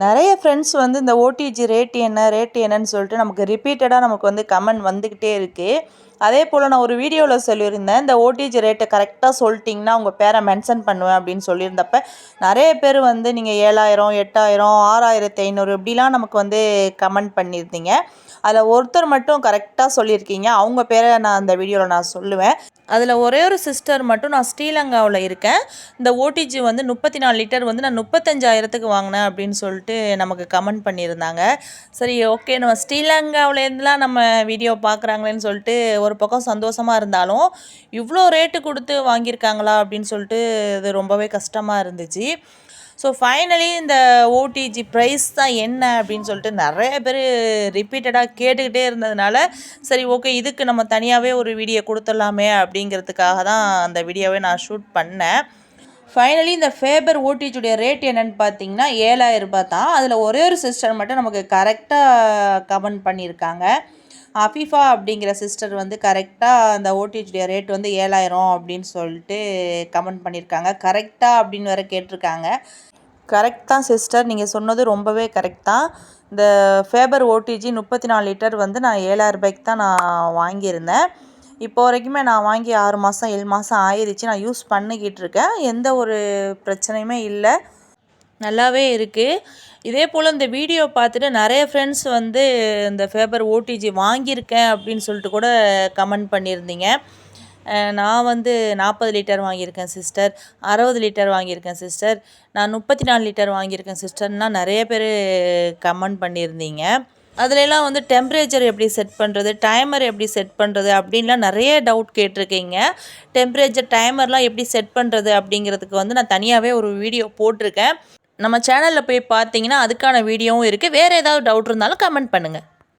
நிறைய ஃப்ரெண்ட்ஸ் வந்து இந்த ஓடிஜி ரேட் என்ன ரேட் என்னன்னு சொல்லிட்டு நமக்கு ரிப்பீட்டடாக நமக்கு வந்து கமெண்ட் வந்துக்கிட்டே இருக்குது அதே போல் நான் ஒரு வீடியோவில் சொல்லியிருந்தேன் இந்த ஓடிஜி ரேட்டை கரெக்டாக சொல்லிட்டிங்கன்னா உங்கள் பேரை மென்ஷன் பண்ணுவேன் அப்படின்னு சொல்லியிருந்தப்ப நிறைய பேர் வந்து நீங்கள் ஏழாயிரம் எட்டாயிரம் ஆறாயிரத்தி ஐநூறு இப்படிலாம் நமக்கு வந்து கமெண்ட் பண்ணியிருந்தீங்க. அதில் ஒருத்தர் மட்டும் கரெக்டாக சொல்லியிருக்கீங்க. அவங்க பேரை நான் அந்த வீடியோவில் நான் சொல்லுவேன். அதில் ஒரே ஒரு சிஸ்டர் மட்டும் நான் ஸ்ரீலங்காவில் இருக்கேன். இந்த ஓடிஜி வந்து முப்பத்தி நாலு லிட்டர் வந்து நான் முப்பத்தஞ்சாயிரத்துக்கு வாங்கினேன் அப்படின்னு சொல்லிட்டு நமக்கு கமெண்ட் பண்ணியிருந்தாங்க. சரி ஓகே நம்ம ஸ்ரீலங்காவிலேருந்துலாம் நம்ம வீடியோ பார்க்குறாங்களேன்னு சொல்லிட்டு ஒரு ஒரு பக்கம் சந்தோஷமாக இருந்தாலும் இவ்வளோ ரேட்டு கொடுத்து வாங்கியிருக்காங்களா அப்படின்னு சொல்லிட்டு இது ரொம்பவே கஷ்டமாக இருந்துச்சு. ஸோ ஃபைனலி இந்த ஓடிஜி ப்ரைஸ் தான் என்ன அப்படின்னு சொல்லிட்டு நிறைய பேர் ரிப்பீட்டடாக கேட்டுக்கிட்டே இருந்ததுனால சரி ஓகே இதுக்கு நம்ம தனியாகவே ஒரு வீடியோ கொடுத்துடலாமே அப்படிங்கிறதுக்காக தான் அந்த வீடியோவை நான் ஷூட் பண்ணேன். ஃபைனலி இந்த ஃபேபர் ஓடிஜுடைய ரேட் என்னென்னு பார்த்தீங்கன்னா ஏழாயிரம் ரூபாய் தான். அதில் ஒரே ஒரு சிஸ்டர் மட்டும் நமக்கு கரெக்டாக கமெண்ட் பண்ணியிருக்காங்க. அஃபிஃபா அப்படிங்கிற சிஸ்டர் வந்து கரெக்டாக அந்த ஓடிஜிடைய ரேட் வந்து ஏழாயிரம் அப்படின்னு சொல்லிட்டு கமெண்ட் பண்ணியிருக்காங்க. கரெக்டாக அப்படின்னு வேறு கேட்டிருக்காங்க. கரெக்ட் தான் சிஸ்டர் நீங்கள் சொன்னது ரொம்பவே கரெக்ட் தான். இந்த ஃபேபர் ஓடிஜி முப்பத்தி நாலு லிட்டர் வந்து நான் ஏழாயிரம் ரூபாய்க்கு தான் நான் வாங்கியிருந்தேன். இப்போ வரைக்குமே நான் வாங்கி ஆறு மாதம் ஏழு மாதம் ஆயிடுச்சு நான் யூஸ் பண்ணிக்கிட்டு இருக்கேன். எந்த ஒரு பிரச்சனையுமே இல்லை. நல்லாவே இருக்குது இதே போல் இந்த வீடியோ பார்த்துட்டு நிறைய ஃப்ரெண்ட்ஸ் வந்து இந்த ஃபேபர் ஓடிஜி வாங்கியிருக்கேன் அப்படின்னு சொல்லிட்டு கூட கமெண்ட் பண்ணியிருந்தீங்க. நான் வந்து நாற்பது லிட்டர் வாங்கியிருக்கேன் சிஸ்டர் அறுபது லிட்டர் வாங்கியிருக்கேன் சிஸ்டர் நான் முப்பத்தி நாலு லிட்டர் வாங்கியிருக்கேன் சிஸ்டர்னால் நிறைய பேர் கமெண்ட் பண்ணியிருந்தீங்க. அதுலலாம் வந்து டெம்பரேச்சர் எப்படி செட் பண்ணுறது டைமர் எப்படி செட் பண்ணுறது அப்படின்லாம் நிறைய டவுட் கேட்டிருக்கீங்க. டெம்பரேச்சர் டைமர்லாம் எப்படி செட் பண்ணுறது அப்படிங்கிறதுக்கு வந்து நான் தனியாகவே ஒரு வீடியோ போட்டிருக்கேன். நம்ம சேனலில் போய் பார்த்தீங்கன்னா அதுக்கான வீடியோவும் இருக்குது வேறு ஏதாவது டவுட் இருந்தாலும் கமெண்ட் பண்ணுங்கள்